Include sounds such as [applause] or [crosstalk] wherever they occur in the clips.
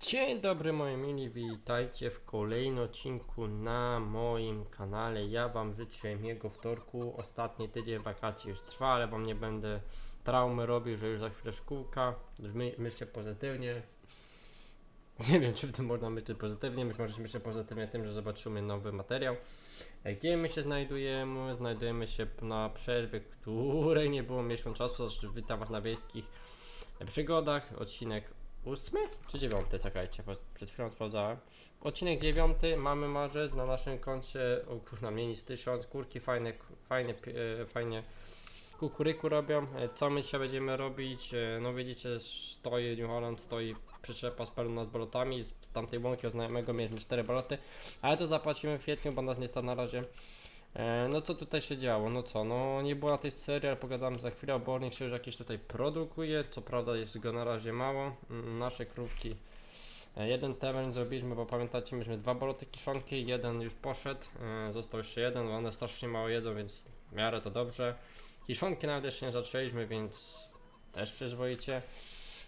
Dzień dobry moi mili, witajcie w kolejnym odcinku na moim kanale. Ja wam życzę miłego wtorku. Ostatni tydzień wakacji już trwa, ale wam nie będę traumy robił, że już za chwilę szkółka. My, myślcie pozytywnie. Nie wiem, czy w tym można myśleć pozytywnie. Być może myślę pozytywnie tym, że zobaczymy nowy materiał. E, Gdzie my się znajdujemy? Znajdujemy się na przerwie, której nie było miesiąc czasu. Zresztą witam was na wiejskich przygodach. Odcinek ósmy czy dziewiąty? Czekajcie, przed chwilą sprawdzałem. Odcinek dziewiąty, mamy marzec na naszym koncie, o kurna, mniej niż tysiąc, kurki fajne, fajnie, pi- e, fajnie kukuryku robią. E, Co my dzisiaj będziemy robić? E, No widzicie, stoi New Holland, stoi przyczepa z pełna z balotami, z tamtej łąki od znajomego mieliśmy cztery baloty, ale to zapłacimy w kwietniu, bo nas nie stać na razie. E, No co tutaj się działo? No co, no nie było na tej serii, ale pogadamy za chwilę. Obornik się już jakieś tutaj produkuje, co prawda jest go na razie mało. Mm, Nasze krówki. e, Jeden temat zrobiliśmy, bo pamiętacie, mieliśmy dwa baloty kiszonki, jeden już poszedł, e, został jeszcze jeden, bo one strasznie mało jedzą, więc w miarę to dobrze. Kiszonki nawet jeszcze nie zaczęliśmy, więc też przyzwoicie.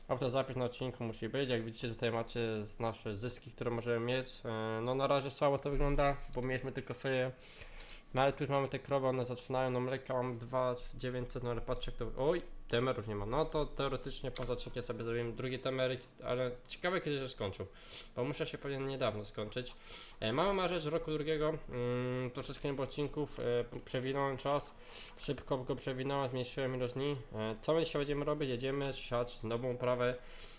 Autozapis na odcinku musi być, jak widzicie tutaj macie nasze zyski, które możemy mieć. No na razie słabo to wygląda, bo mieliśmy tylko sobie no ale tu już mamy te krowy, one zaczynają, no mleka mam 2900, no ale patrzcie jak to... Oj, temer już nie ma. No to teoretycznie poza odcinkiem sobie zrobimy drugi temeryk, ale ciekawe kiedy się skończył, bo muszę się powinien niedawno skończyć. E, mamy marzec roku drugiego, mm, troszeczkę nie było odcinków, e, przewinąłem czas, szybko go przewinąłem, zmniejszyłem ilość dni. E, co my dzisiaj będziemy robić? Jedziemy siać nową uprawę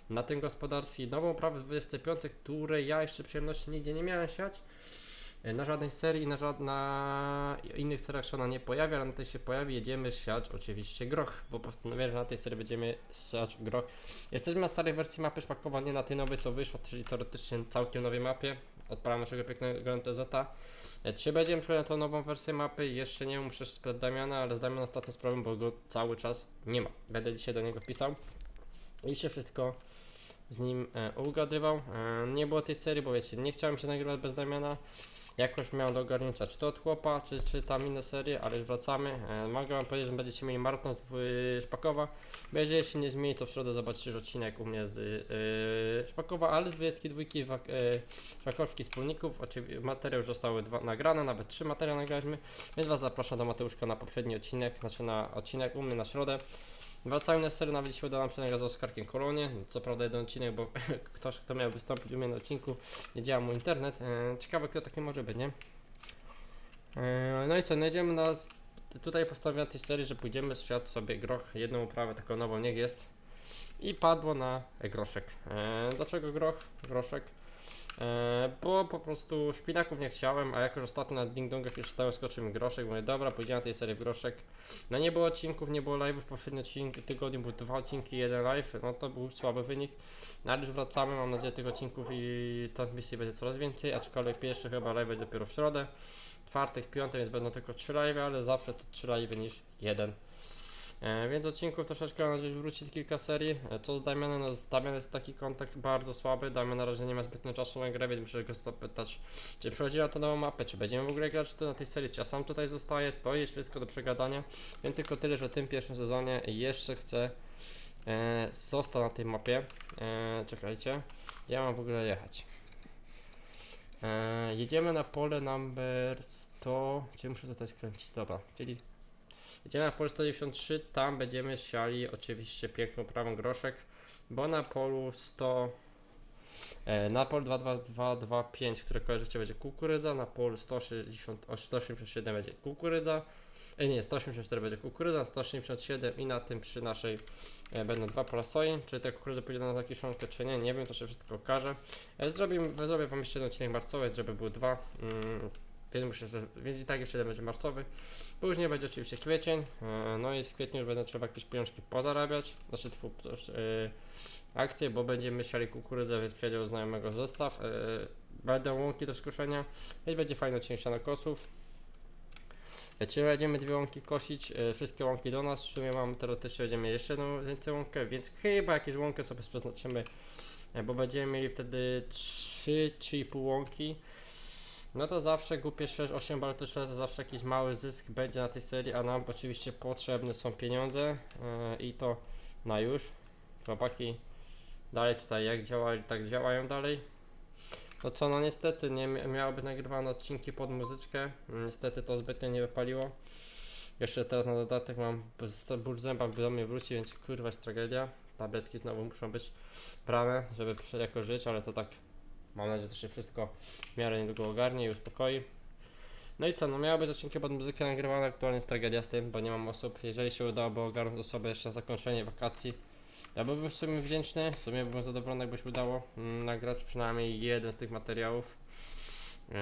na tym gospodarstwie, nową uprawę 25, której ja jeszcze przyjemności nigdzie nie miałem siać. E, Na żadnej serii, na, żad... na innych seriach się ona nie pojawia, ale na tej się pojawi. Jedziemy siać oczywiście groch, bo postanowiłem, że na tej serii będziemy siać groch. Jesteśmy na starej wersji mapy szpakowa, nie na tej nowej, co wyszło, czyli teoretycznie całkiem nowej mapie. Odpalam naszego pięknego MTZ. E, Czy będziemy przechodzić na tą nową wersję mapy? Jeszcze nie muszę spytać Damiana, ale z Damianem ostatnio sprawę, bo go cały czas nie ma. Będę dzisiaj do niego pisał i się wszystko z nim e, ugadywał. E, nie było tej serii, bo wiecie, nie chciałem się nagrywać bez Damiana. Jakoś miałem do ogarnięcia, czy to od chłopa, czy, czy tam inne serie, ale już wracamy. E, mogę wam powiedzieć, że będziecie mieli maraton z dwu- Szpakowa. Będzie jeśli nie zmieni, to w środę zobaczycie że odcinek u mnie z yy, Szpakowa, ale z 22 wak- yy, szpakowskich wspólników. Oczywiście materiał już zostały dwa nagrane, nawet trzy materiały nagraliśmy, więc was zapraszam do Mateuszka na poprzedni odcinek, znaczy na odcinek u mnie na środę. Wracając na serię, nawet się udało nam przenagrać z Oskarkiem Kolonie. Co prawda jeden odcinek, bo [laughs] ktoś, kto miał wystąpić u mnie na odcinku, nie działa mu internet. E, ciekawe, kto taki może być, nie? E, no i co, no jedziemy na... Tutaj postanowiłem tej serii, że pójdziemy świat sobie groch, jedną uprawę taką nową, niech jest. I padło na groszek. E, dlaczego groch? Groszek. E, bo po prostu szpinaków nie chciałem, a jako że ostatnio na Ding Dongach już stałem skoczył mi groszek, mówię dobra, pójdziemy na tej serii w groszek. No nie było odcinków, nie było live'ów, w poprzednim tygodniu były dwa odcinki, jeden live, no to był słaby wynik. No ale już wracamy, mam nadzieję tych odcinków i transmisji będzie coraz więcej, aczkolwiek pierwszy chyba live będzie dopiero w środę. Czwartek, piątek, więc będą tylko trzy live, ale zawsze to trzy live niż jeden. E, więc odcinków troszeczkę mam nadzieję wróci kilka serii. E, co z Damianem? No z Damianem jest taki kontakt bardzo słaby. Damian na razie nie ma zbytnio czasu na grę, więc muszę go zapytać, czy przychodzi na tą nową mapę, czy będziemy w ogóle grać na tej serii, czy ja sam tutaj zostaję. To jest wszystko do przegadania. Wiem tylko tyle, że w tym pierwszym sezonie jeszcze chcę e, zostać na tej mapie. E, czekajcie, gdzie ja mam w ogóle jechać? E, jedziemy na pole number 100. Gdzie muszę tutaj skręcić? Dobra, czyli jedziemy na pole 193. Tam będziemy siali oczywiście piękną prawą groszek, bo na polu 100. E, na polu 22225, które kojarzycie, będzie kukurydza. Na polu 160, o, 187 będzie kukurydza. E, nie, 184 będzie kukurydza, 187 i na tym przy naszej e, będą dwa pola soi. Czy te kukurydzy pójdą na kiszonkę, czy nie, nie wiem, to się wszystko okaże. Zrobimy, zrobię wam jeszcze jeden odcinek marcowy, żeby były dwa. Mm, więc, muszę, więc i tak jeszcze jeden będzie marcowy. Później będzie oczywiście kwiecień. E, no i z kwietnia już trzeba jakieś pieniążki pozarabiać. Znaczy tfu, e, akcje, bo będziemy siali kukurydzę, więc przyjedzie znajomego zestaw. E, będą łąki do skuszenia, więc będzie fajny odcinek sianokosów. E, Czy będziemy dwie łąki kosić, wszystkie łąki do nas, w sumie mamy teoretycznie będziemy jeszcze jedną więcej łąkę, więc chyba jakieś łąkę sobie przeznaczymy, bo będziemy mieli wtedy 3-3,5 łąki. No to zawsze głupie 8 baltów to zawsze jakiś mały zysk będzie na tej serii, a nam oczywiście potrzebne są pieniądze e, i to na już. Chłopaki, dalej tutaj jak działali, tak działają dalej. No co, no niestety nie mia- miałoby nagrywane odcinki pod muzyczkę, niestety to zbytnio nie wypaliło. Jeszcze teraz na dodatek mam ból zęba do mnie wróci, więc kurwa jest tragedia. Tabletki znowu muszą być brane, żeby jako żyć, ale to tak mam nadzieję, że to się wszystko w miarę niedługo ogarnie i uspokoi. No i co, no miały być odcinki pod muzykę nagrywane, aktualnie jest tragedia z tym, bo nie mam osób. Jeżeli się udałoby ogarnąć osobę jeszcze na zakończenie wakacji, ja byłbym w sumie wdzięczny, w sumie byłbym zadowolony, jakby się udało mm, nagrać przynajmniej jeden z tych materiałów. Yy,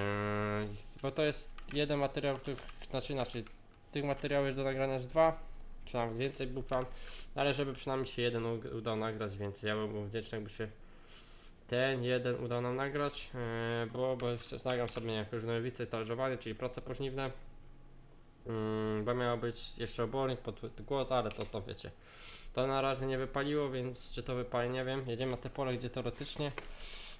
bo to jest jeden materiał, tych, znaczy inaczej, tych materiałów jest do nagrania aż dwa, czy nawet więcej był plan, ale żeby przynajmniej się jeden udał nagrać więcej, ja byłbym wdzięczny, jakby się ten jeden udał nam nagrać, yy, bo, bo nagram sobie jako żnojowice i talerzowanie, czyli prace pożniwne. Yy, bo miał być jeszcze obornik pod głos, ale to, to wiecie. To na razie nie wypaliło, więc czy to wypali, nie wiem. Jedziemy na te pole, gdzie teoretycznie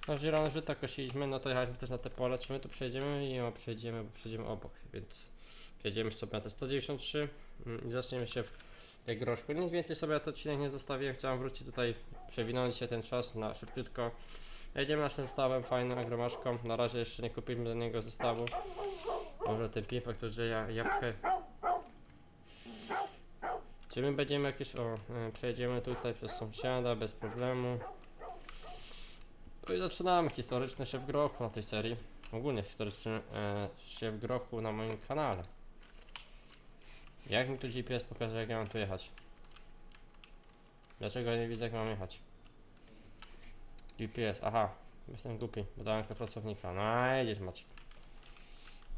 na zielone żyta kosiliśmy, no to jechaliśmy też na te pole, czy my tu przejdziemy i o, przejdziemy, bo przejdziemy obok, więc jedziemy sobie na te 193 mm, i zaczniemy się w jak groszku. Nic więcej sobie to odcinek nie zostawiłem, chciałem wrócić tutaj, przewinąć się ten czas na szybciutko. Jedziemy naszym zestawem, fajnym agromaszką, na razie jeszcze nie kupiliśmy do niego zestawu. Może ten pimpek, który ja jabłkę czy my będziemy jakieś. O, e, przejdziemy tutaj przez sąsiada bez problemu. No i zaczynamy historyczny szef grochu na tej serii. Ogólnie historyczny e, szef grochu na moim kanale. Jak mi tu GPS pokaże, jak ja mam tu jechać? Dlaczego nie widzę, jak mam jechać? GPS, aha, jestem głupi, bo dałem jako pracownika. No, jedziesz Maciek.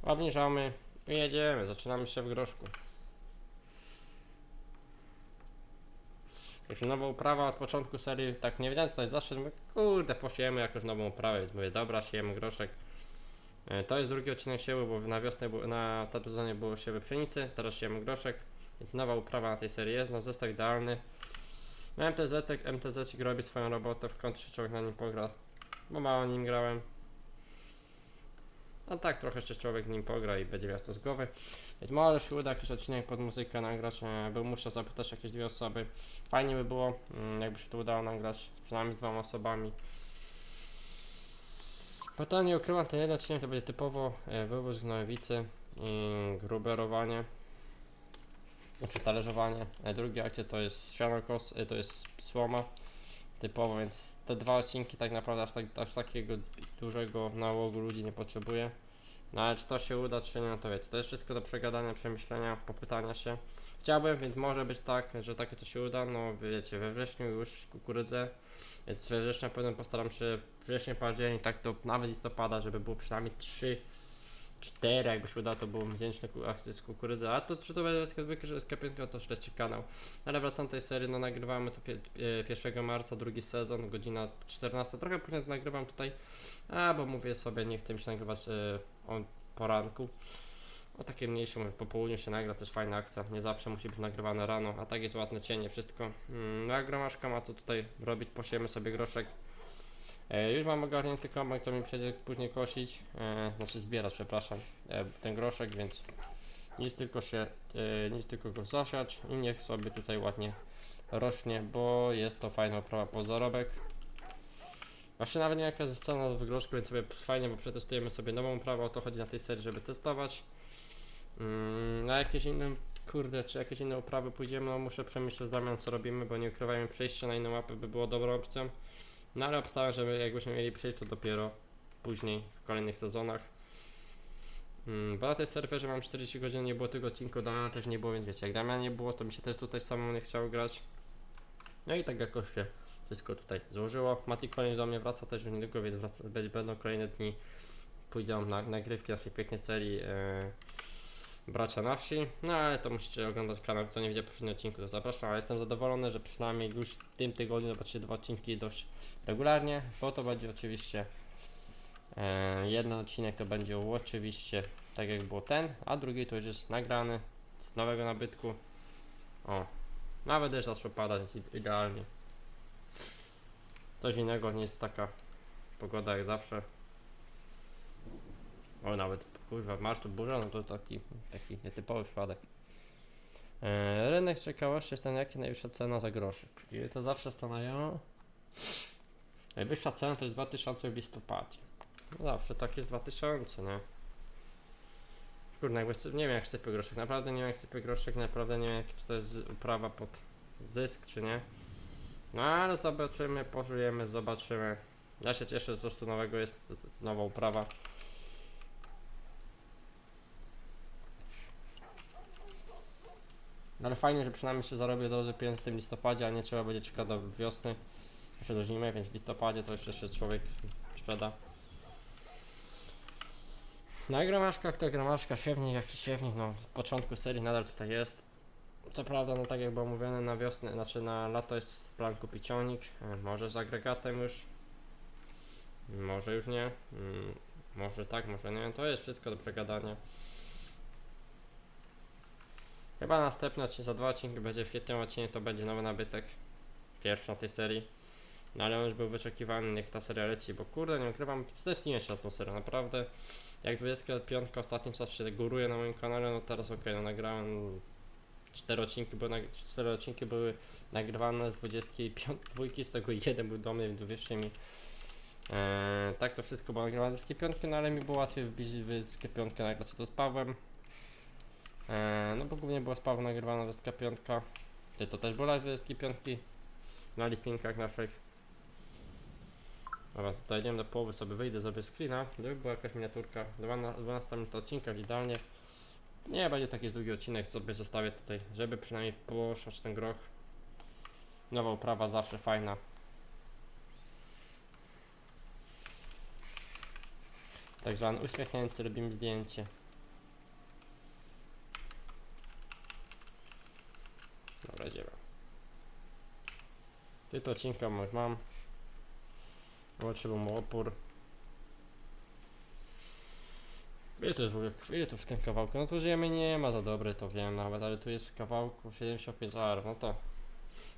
Obniżamy i jedziemy, zaczynamy się w groszku. Także nowa uprawa od początku serii, tak nie wiedziałem tutaj zawsze, mówię, kurde, posiejemy jakąś nową uprawę, więc mówię, dobra, siejemy groszek. E, To jest drugi odcinek sieły, bo na wiosnę, na tym sezonie było siewy pszenicy, teraz siejemy groszek, więc nowa uprawa na tej serii jest, no zestaw idealny. No MTZ, MTZ robi swoją robotę, w się człowiek na nim pogra, bo mało nim grałem. No tak, trochę jeszcze człowiek nim pogra i będzie miał to z głowy. Więc może się uda jakiś odcinek pod muzykę nagrać, e, bo muszę zapytać jakieś dwie osoby. Fajnie by było, mm, jakby się to udało nagrać, przynajmniej z dwoma osobami. Bo to nie ukrywam, ten jeden odcinek to będzie typowo e, wywóz gnojowicy i gruberowanie, czy talerzowanie. E, Drugi akcie to jest sianokos, e, to jest słoma typowo, więc te dwa odcinki tak naprawdę aż, tak, aż takiego dużego nałogu ludzi nie potrzebuję. No ale czy to się uda, czy nie, no to wiecie, to jest wszystko do przegadania, przemyślenia, popytania się. Chciałbym, więc może być tak, że takie to się uda, no wiecie, we wrześniu już kukurydzę, więc we wrześniu na pewno postaram się wrześniu, październik, tak to nawet listopada, żeby było przynajmniej 3, 4, jakby się udało, to byłbym wdzięczny ku- akcji z kukurydzy, a to czy to będzie zwykle, że jest kapienka, to śledźcie kanał. Ale wracam do tej serii, no nagrywamy to pie, e, 1 marca, drugi sezon, godzina 14, trochę później nagrywam tutaj, a bo mówię sobie, nie chcę mi się nagrywać e, o poranku. O takie mniejsze, mówię, po południu się nagra, też fajna akcja, nie zawsze musi być nagrywane rano, a tak jest ładne cienie, wszystko. Mm, No jak gromaszka ma co tutaj robić, posiemy sobie groszek. E, już mam ogarnięty kombajn, to mi przejdzie później kosić, e, znaczy zbierać, przepraszam, e, ten groszek, więc nic tylko się, e, nic tylko go zasiać i niech sobie tutaj ładnie rośnie, bo jest to fajna oprawa pod zarobek. Właśnie nawet nie jaka jest scena w groszku, więc sobie fajnie, bo przetestujemy sobie nową uprawę, o to chodzi na tej serii, żeby testować. Mm, na jakieś inne, kurde, czy jakieś inne uprawy pójdziemy, no muszę przemyśleć z Damian co robimy, bo nie ukrywajmy, przejście na inną mapę by było dobrą opcją. No ale obstawiam, że jakbyśmy mieli przejść, to dopiero później, w kolejnych sezonach. Mm, bo na tej serwerze mam 40 godzin, nie było tego odcinku, Damiana też nie było, więc wiecie, jak Damiana nie było, to mi się też tutaj samemu nie chciało grać. No i tak jakoś się wszystko tutaj złożyło. Mati kolejny do mnie wraca też już niedługo, więc wraca, będą kolejne dni. Pójdą na nagrywki naszej pięknej serii e, Bracia na wsi. No ale to musicie oglądać kanał, kto nie widział poprzedniego odcinku, to zapraszam. Ale jestem zadowolony, że przynajmniej już w tym tygodniu zobaczycie dwa odcinki dość regularnie, bo to będzie oczywiście e, jeden odcinek to będzie oczywiście tak jak było ten, a drugi to już jest nagrany z nowego nabytku. O, nawet też zaczął padać, więc ide- idealnie. Coś innego nie jest taka pogoda jak zawsze. O, nawet kurwa, masz tu burza, no to taki, taki nietypowy przypadek. E, rynek ciekawości jest ten, jakie najwyższa cena za groszek. I to zawsze stanają. Najwyższa cena to jest 2000 w listopadzie. No zawsze tak jest 2000, nie? Kurde, jakby nie wiem jak chcę groszek, naprawdę nie wiem jak chcę groszek, naprawdę nie wiem jak, czy to jest uprawa pod zysk, czy nie. No ale zobaczymy, pożyjemy, zobaczymy. Ja się cieszę, że coś tu nowego jest, nowa uprawa. No Ale fajnie, że przynajmniej się zarobię dobrze pieniędzy w tym listopadzie, a nie trzeba będzie czekać do wiosny, jeszcze do zimy, więc w listopadzie to jeszcze się człowiek sprzeda. No i gramaszka, kto gramaszka, siewnik, jaki siewnik, no w początku serii nadal tutaj jest. Co prawda, no tak jak było mówione, na wiosnę, znaczy na lato jest w plan kupić ciągnik, e, może z agregatem już, może już nie, mm, może tak, może nie, to jest wszystko do przegadania. Chyba następny odcinek, za dwa odcinki będzie w kwietniu odcinek, to będzie nowy nabytek, pierwszy na tej serii. No ale on już był wyczekiwany, niech ta seria leci, bo kurde, nie ukrywam, stęskniłem się na tą serię, naprawdę. Jak 25 ostatnim czas się góruje na moim kanale, no teraz okej, no nagrałem cztery odcinki, były, nag- cztery odcinki były nagrywane z 25 dwójki, z tego jeden był do mnie, więc uwierzcie mi. Eee, tak to wszystko było nagrywane z 25, no ale mi było łatwiej wbić w 25 nagrać to z Pawłem. Eee, no bo głównie było z nagrywana wersja 5. Ty to też było live 5 na lipinkach naszych. Dobra, dojdziemy do połowy, sobie wyjdę, zrobię screena, żeby była jakaś miniaturka, 12 12 minut odcinka idealnie. Nie będzie taki długi odcinek, sobie zostawię tutaj, żeby przynajmniej poszłać ten groch. Nowa uprawa zawsze fajna. Tak zwany uśmiechnięty, robimy zdjęcie. Dobra, idziemy. Tytuł odcinka mam. Zobaczymy mu opór. Ile to jest w ogóle, ile tu w tym kawałku? No tu żyjemy nie ma za dobre, to wiem nawet, ale tu jest w kawałku 75 ar, no to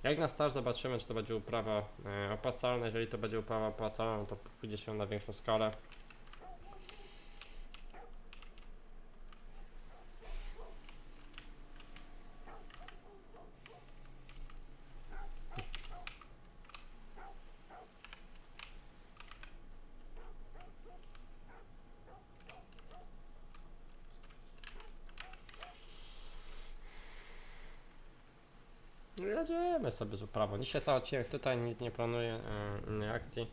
jak na start zobaczymy, czy to będzie uprawa e, opłacalna, jeżeli to będzie uprawa opłacalna, no to pójdzie się na większą skalę. Jedziemy sobie z uprawą. Dzisiaj cały odcinek tutaj, nic nie planuję e, innej akcji.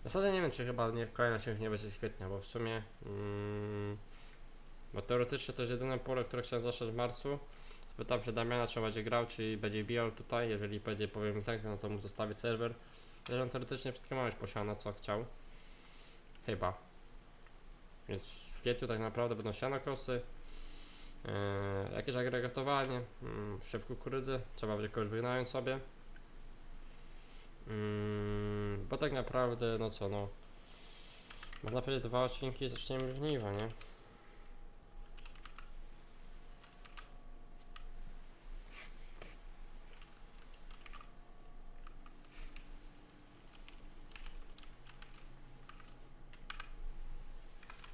W zasadzie nie wiem, czy chyba nie, kolejny odcinek nie będzie z kwietnia, bo w sumie... Mm, bo teoretycznie to jest jedyne pole, które chciałem zacząć w marcu. Spytam się Damiana, czy będzie grał, czy będzie bijał tutaj. Jeżeli będzie, powiem tak, no to mu zostawić serwer. Jeżeli on teoretycznie wszystkie ma już posiane, co chciał. Chyba. Więc w kwietniu tak naprawdę będą siano kosy. Yy, jakieś agregatowanie, yy, szew kukurydzy, trzeba będzie kogoś wynająć sobie. Yy, bo tak naprawdę, no co, no. Można powiedzieć dwa odcinki zaczniemy żniwa, nie?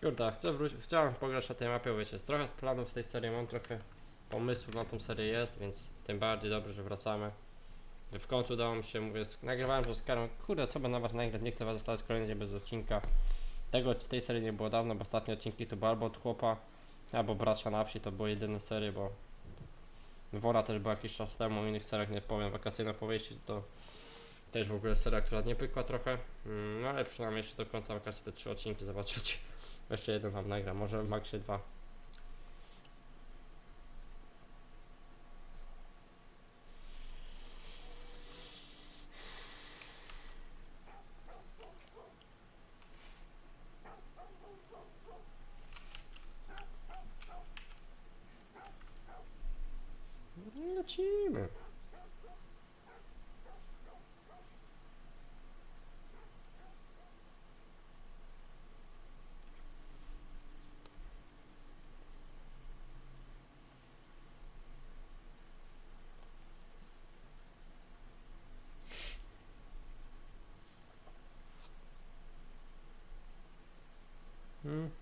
Kurde, chcę chciałem pograć na tej mapie, wiecie, trochę planów z tej serii mam, trochę pomysłów na tą serię jest, więc tym bardziej dobrze, że wracamy. Że w końcu udało mi się, mówię, nagrywałem to z karą, kurde, co na was nagrać, nie chcę was zostawić kolejny dzień bez odcinka. Tego, tej serii nie było dawno, bo ostatnie odcinki to były albo od chłopa, albo bracia na wsi, to były jedyne serie, bo Wora też była jakiś czas temu, o innych seriach nie powiem, wakacyjna powieści to też w ogóle seria, która nie pykła trochę, mm, no ale przynajmniej jeszcze do końca wakacji te trzy odcinki zobaczycie. Jeszcze jeden wam nagram, może w maksie dwa. Lecimy.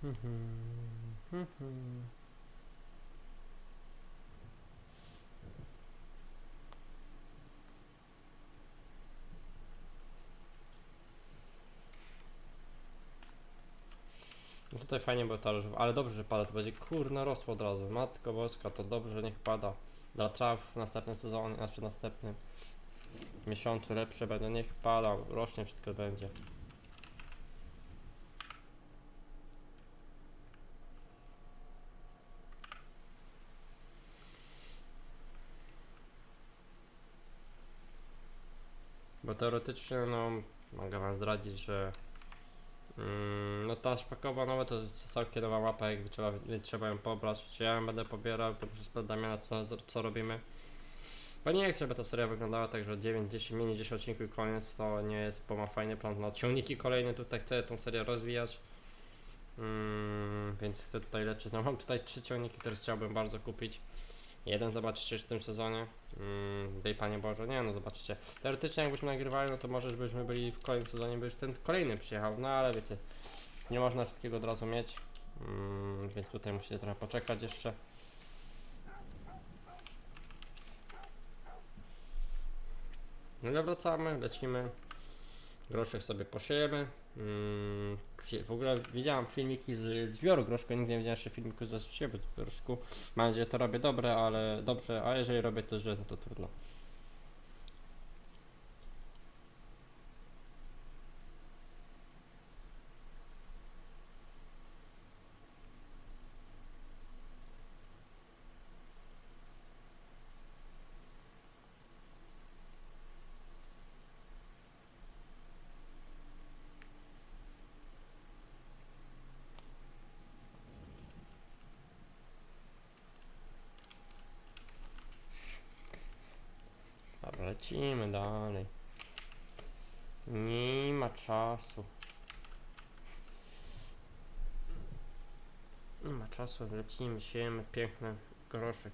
No tutaj fajnie bo talerz, ale dobrze, że pada, to będzie kurna rosło od razu. Matko boska, to dobrze, że niech pada. Dla traw następny sezon, znaczy następnym miesiącu lepsze będą, niech pada, rośnie wszystko będzie. Teoretycznie, no, mogę wam zdradzić, że mm, no ta szpakowa nowa to jest całkiem nowa mapa, jakby trzeba, trzeba ją pobrać. Czy ja ją będę pobierał, to sprawdzić Damiana, co, co robimy. Bo nie chcę, żeby ta seria wyglądała tak, że 9, 10, mini 10 odcinków i koniec, to nie jest, bo ma fajny plan na odciągniki kolejne, tutaj chcę tą serię rozwijać. Mm, więc chcę tutaj leczyć. No mam tutaj trzy ciągniki, które chciałbym bardzo kupić. Jeden zobaczycie w tym sezonie. Mm, dej Panie Boże, nie no zobaczycie. Teoretycznie jakbyśmy nagrywali, no to może byśmy byli w kolejnym sezonie, by już ten kolejny przyjechał, no ale wiecie, nie można wszystkiego od razu mieć. Mm, więc tutaj musicie trochę poczekać jeszcze. No wracamy, lecimy. Groszek sobie posiejemy. Mm, w ogóle widziałem filmiki z zbioru groszku, nigdy nie widziałem jeszcze filmiku ze siebie z groszku. Mam nadzieję, że to robię dobre, ale dobrze, a jeżeli robię to źle, no to trudno. Dobra, lecimy dalej. Nie ma czasu. Nie ma czasu, lecimy, siejemy piękny groszek.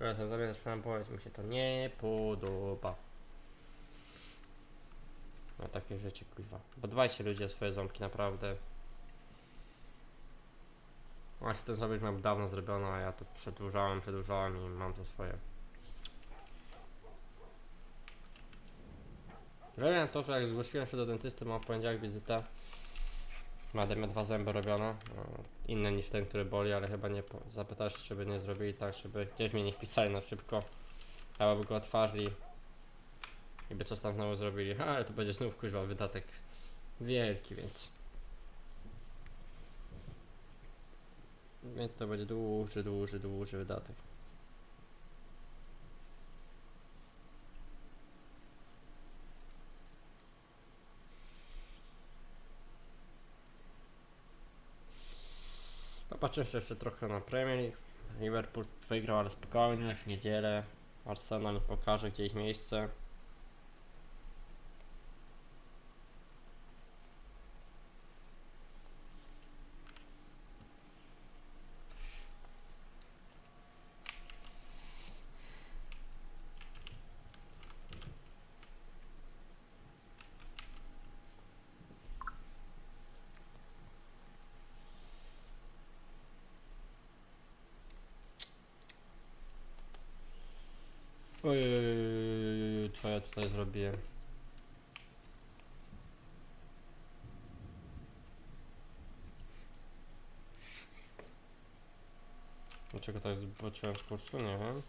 Ale to zamiast powiedzieć, mi się to nie podoba. No takie rzeczy kuźwa. Bo dbajcie ludzie o swoje ząbki, naprawdę. Właśnie ten zabieg mam dawno zrobiono, a ja to przedłużałem, przedłużałem i mam za swoje. Wiem to, że jak zgłosiłem się do dentysty, mam w poniedziałek wizytę. Miał dwa zęby robione. no, Inne niż ten, który boli, ale chyba nie zapytałeś, czy by nie zrobili tak, żeby gdzieś mnie nie wpisali na szybko. Albo by go otwarli. I by coś tam znowu zrobili. Ale to będzie znów kuźwa wydatek wielki, więc. Więc to będzie duży, duży, duży wydatek. Popatrzę jeszcze trochę na Premier League. Liverpool wygrał, ale spokojnie, w niedzielę. Arsenal pokaże, gdzie ich miejsce. Ojej, co ja tutaj zrobiłem? Dlaczego to jest zobaczyłem z kursu? Nie wiem.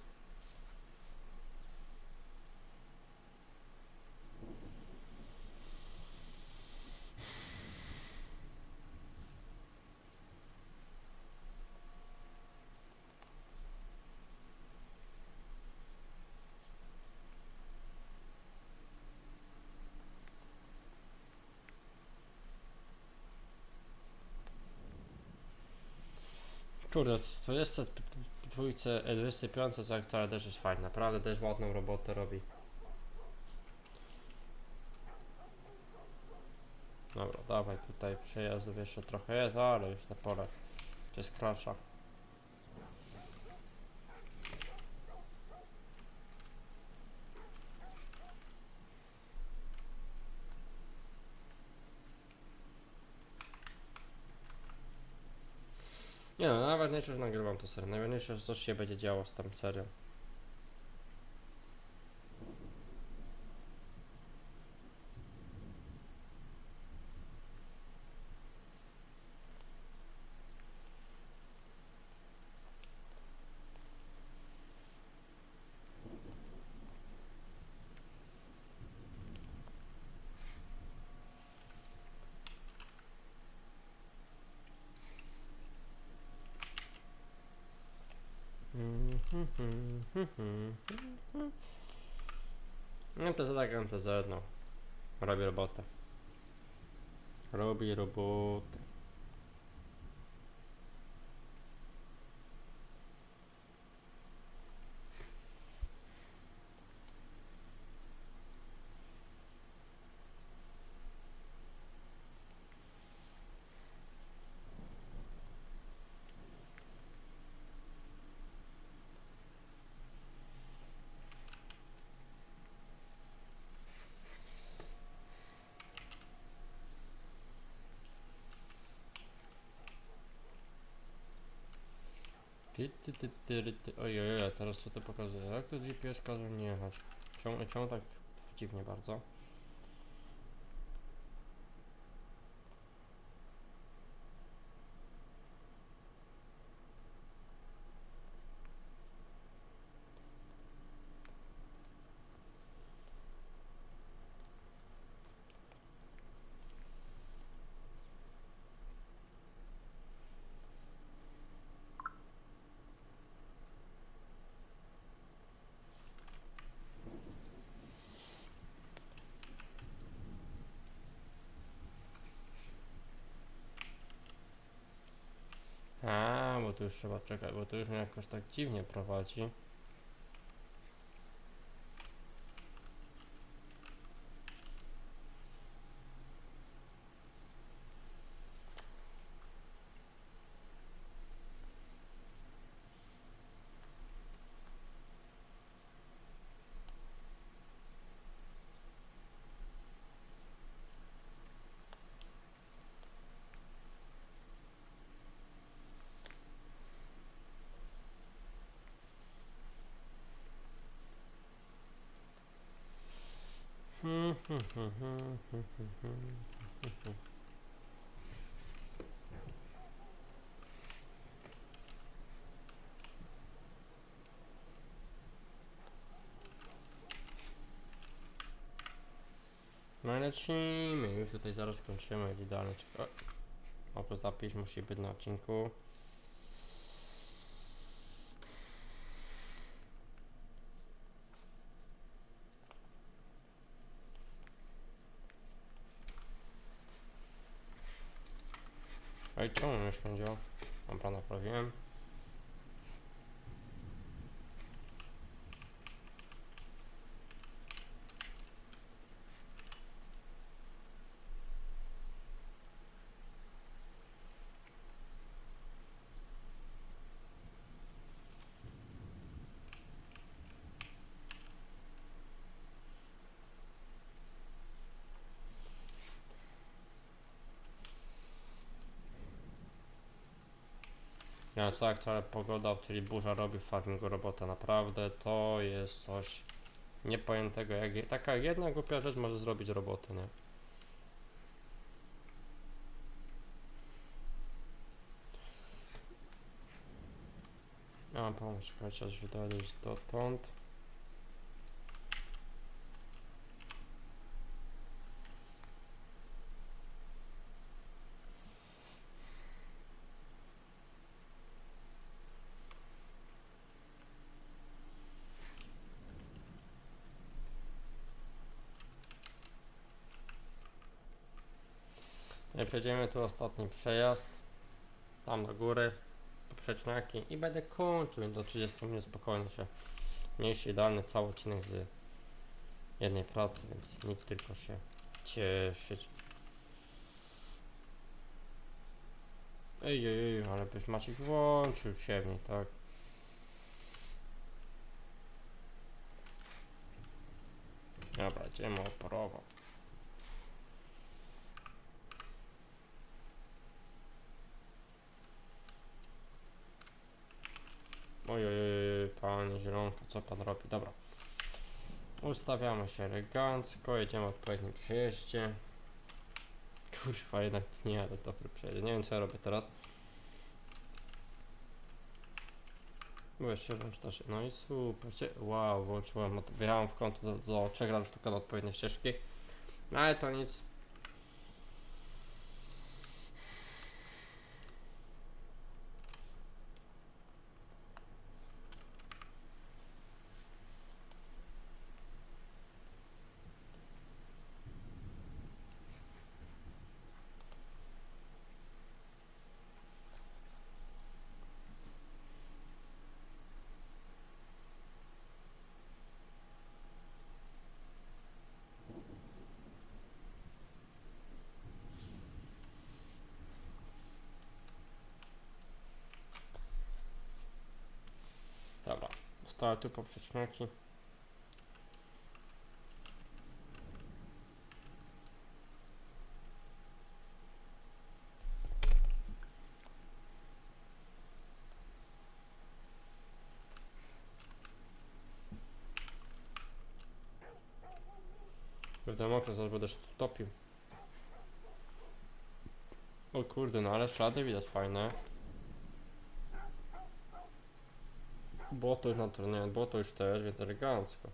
Kurde, w 22, e, 25 to wcale też jest fajnie, naprawdę też ładną robotę robi. Dobra, dawaj tutaj przejazdów jeszcze trochę jest, ale już na pole jest krasza. Nie no, najważniejsze, że nagrywam to serię. Najważniejsze, że coś się będzie działo z tą serią. MTZ tak MTZ, no. Robi robotę. Robi robotę. Ty, ty, ty, ty, ty, teraz co to pokazuje? Jak to GPS kazał nie jechać? Czemu, czemu tak dziwnie bardzo? A, bo tu już trzeba czekać, bo tu już mnie jakoś tak dziwnie prowadzi. No i lecimy, już tutaj zaraz kończymy, idealnie. O, oto zapis musi być na odcinku. Ej, czemu mnie śmiedziło? Dobra, naprawiłem. Ja co wcale pogoda, czyli burza robi farmingu robotę. Naprawdę to jest coś niepojętego. Jak taka jedna głupia rzecz może zrobić robotę, nie? Ja mam pomysł, słuchajcie, aż wydalić dotąd. Przejdziemy tu ostatni przejazd. Tam do góry. Poprzeczniaki. I będę kończył do 30 minut spokojnie się. Mniejszy idealny cały odcinek z jednej pracy, więc nic tylko się cieszyć. Ej, ej, ej, ale byś Maciek włączył siewnik, tak? Dobra, idziemy oporowo. zieloną, to co pan robi? Dobra. Ustawiamy się elegancko, jedziemy odpowiednim przejeździe. Kurwa, jednak nie jadę dobry przejeździe. Nie wiem co ja robię teraz. Się włącz też. No i super. Wow, włączyłem. Wjechałem w kąt do, do trzech razy sztuka do ścieżki. No ale to nic. Dobra. Zostały tu poprzeczniki. Kurde mokro, zaraz będę się tu topił. O kurde, no ale ślady widać fajne. Błoto już na to, nie, błoto już też, więc elegancko.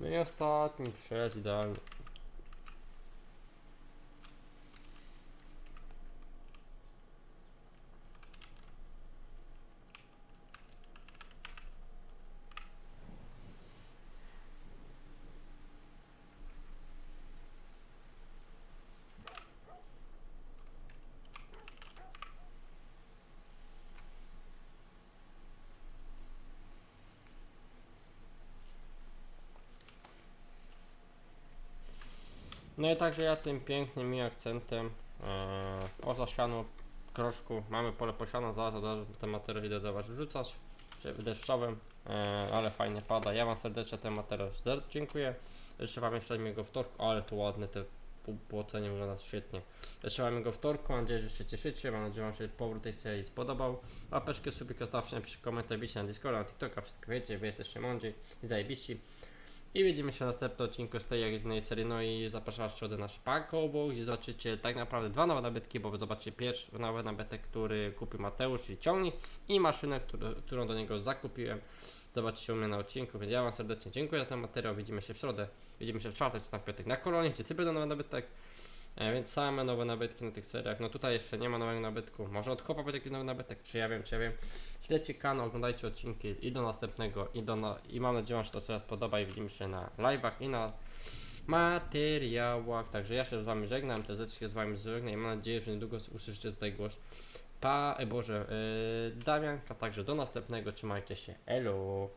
No i ostatni przejazd idealny. No i także ja tym pięknym i akcentem e, poza siano kroczku mamy pole posiano, zaraz od razu ten materiał idę dawać wrzucać, żeby deszczowym, e, ale fajnie pada. Ja Wam serdecznie ten materiał dziękuję. Jeszcze Wam jeszcze miłego wtorku, ale to ładne te płocenie wygląda świetnie. Jeszcze Wam miłego wtorku, mam nadzieję, że się cieszycie, mam nadzieję, że Wam się powrót tej serii spodobał. Łapeczkę, subika zawsze, przy komentarz, bicie na Discorda, na TikToka, wszystko wiecie, wy jesteście mądrzy i zajebiści. I widzimy się w następnym odcinku z tej jak z serii. No i zapraszam Was środę na Szpakowo, gdzie zobaczycie tak naprawdę dwa nowe nabytki, bo zobaczycie pierwszy nowy nabytek, który kupił Mateusz, czyli ciągnik i maszynę, który, którą do niego zakupiłem. Zobaczycie u mnie na odcinku, więc ja Wam serdecznie dziękuję za ten materiał. Widzimy się w środę, widzimy się w czwartek czy w piątek na kolonie, gdzie Ty będą nowy nabytek. E, więc same nowe nabytki na tych seriach. No tutaj jeszcze nie ma nowego nabytku. Może od kopa będzie jakiś nowy nabytek, czy ja wiem, czy ja wiem. Śledźcie kanał, oglądajcie odcinki i do następnego i, do na, i mam nadzieję, że to się spodoba i widzimy się na live'ach i na materiałach. Także ja się z Wami żegnam, TZ się z Wami żegna i mam nadzieję, że niedługo usłyszycie tutaj głos Pa, e, Boże, yy, Damianka, także do następnego, trzymajcie się, elo.